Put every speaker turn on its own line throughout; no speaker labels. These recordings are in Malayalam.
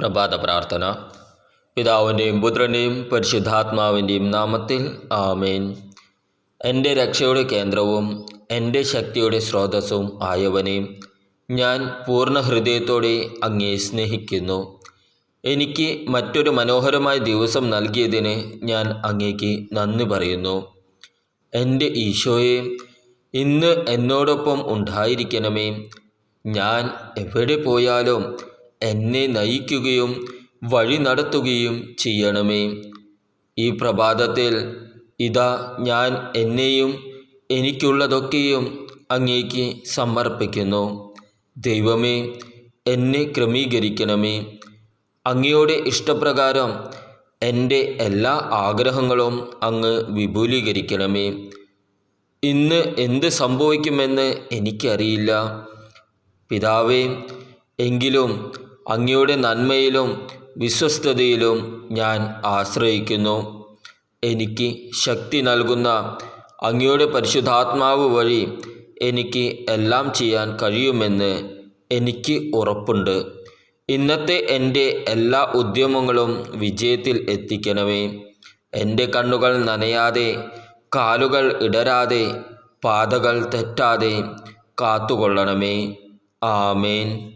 പ്രഭാത പ്രാർത്ഥന. പിതാവിന്റെയും പുത്രന്റെയും പരിശുദ്ധാത്മാവിന്റെയും നാമത്തിൽ ആമേൻ. എന്റെ രക്ഷയുടെ കേന്ദ്രവും എന്റെ ശക്തിയുടെ സ്രോതസ്സും ആയവനെ ഞാൻ പൂർണ ഹൃദയത്തോടെ അങ്ങേ സ്നേഹിക്കുന്നു. എനിക്ക് മറ്റൊരു മനോഹരമായ ദിവസം നൽകിയതിന് ഞാൻ അങ്ങേക്ക് നന്ദി പറയുന്നു. എന്റെ ഈശോയെ ഇന്ന് എന്നോടൊപ്പം ഉണ്ടായിരിക്കണമേ. ഞാൻ എവിടെ പോയാലും എന്നെ നയിക്കുകയും വഴി നടത്തുകയും ചെയ്യണമേ. ഈ പ്രഭാതത്തിൽ ഇതാ ഞാൻ എന്നെയും എനിക്കുള്ളതൊക്കെയും അങ്ങേക്ക് സമർപ്പിക്കുന്നു. ദൈവമേ എന്നെ ക്രമീകരിക്കണമേ. അങ്ങയുടെ ഇഷ്ടപ്രകാരം എന്റെ എല്ലാ ആഗ്രഹങ്ങളും അങ്ങ് വിപുലീകരിക്കണമേ. ഇന്ന് എന്ത് സംഭവിക്കുമെന്ന് എനിക്കറിയില്ല. പിതാവേ എങ്കിലും അങ്ങയുടെ നന്മയിലും വിശ്വസ്തതയിലും ഞാൻ ആശ്രയിക്കുന്നു. എനിക്ക് ശക്തി നൽകുന്ന അങ്ങയുടെ പരിശുദ്ധാത്മാവ് വഴി എനിക്ക് എല്ലാം ചെയ്യാൻ കഴിയുമെന്ന് എനിക്ക് ഉറപ്പുണ്ട്. ഇന്നത്തെ എന്റെ എല്ലാ ഉദ്യമങ്ങളും വിജയത്തിൽ എത്തിക്കണമേ. എന്റെ കണ്ണുകൾ നനയാതെ കാലുകൾ ഇടരാതെ പാതകൾ തെറ്റാതെ കാത്തുകൊള്ളണമേ. ആമേൻ.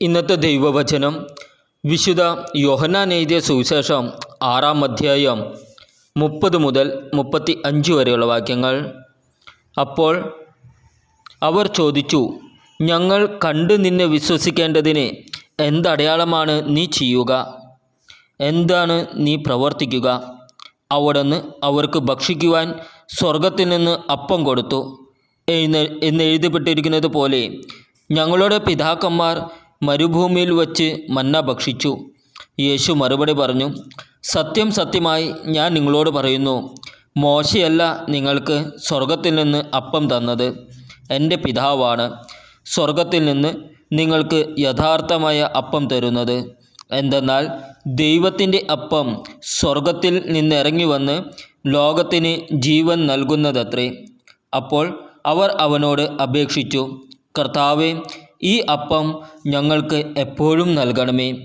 ഇന്നത്തെ ദൈവവചനം വിശുദ്ധ യോഹന്നാൻ എഴുതിയ സുവിശേഷം ആറാം അധ്യായം മുപ്പത് മുതൽ മുപ്പത്തി അഞ്ച് വരെയുള്ള വാക്യങ്ങൾ. അപ്പോൾ അവർ ചോദിച്ചു ഞങ്ങൾ കണ്ട് നിന്നെ വിശ്വസിക്കേണ്ടതിന് എന്തടയാളമാണ് നീ ചെയ്യുക? എന്താണ് നീ പ്രവർത്തിക്കുക? അവിടുന്ന് അവർക്ക് ഭക്ഷിക്കുവാൻ സ്വർഗത്തിൽ നിന്ന് അപ്പം കൊടുത്തു. എഴുന്ന എന്ന് എഴുതപ്പെട്ടിരിക്കുന്നത് പോലെ ഞങ്ങളുടെ പിതാക്കന്മാർ മരുഭൂമിയിൽ വച്ച് മന്ന ഭക്ഷിച്ചു. യേശു മറുപടി പറഞ്ഞു സത്യം സത്യമായി ഞാൻ നിങ്ങളോട് പറയുന്നു മോശയല്ല നിങ്ങൾക്ക് സ്വർഗത്തിൽ നിന്ന് അപ്പം തന്നത്. എന്റെ പിതാവാണ് സ്വർഗത്തിൽ നിന്ന് നിങ്ങൾക്ക് യഥാർത്ഥമായ അപ്പം തരുന്നത്. എന്തെന്നാൽ ദൈവത്തിന്റെ അപ്പം സ്വർഗത്തിൽ നിന്നിറങ്ങി വന്ന് ലോകത്തിന് ജീവൻ നൽകുന്നതത്രേ. അപ്പോൾ അവർ അവനോട് അപേക്ഷിച്ചു കർത്താവെ ഈ അപ്പം ഞങ്ങൾക്ക് എപ്പോഴും നൽകണമേ.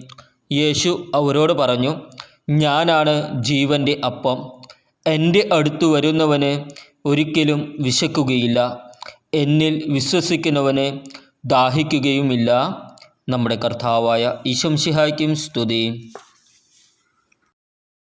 യേശു അവരോട് പറഞ്ഞു ഞാനാണ് ജീവന്റെ അപ്പം. എന്റെ അടുത്തു വരുന്നവന് ഒരിക്കലും വിശക്കുകയില്ല. എന്നിൽ വിശ്വസിക്കുന്നവന് ദാഹിക്കുകയുമില്ല. നമ്മുടെ കർത്താവായ ഈശംഷിഹായ്ക്കും സ്തുതി.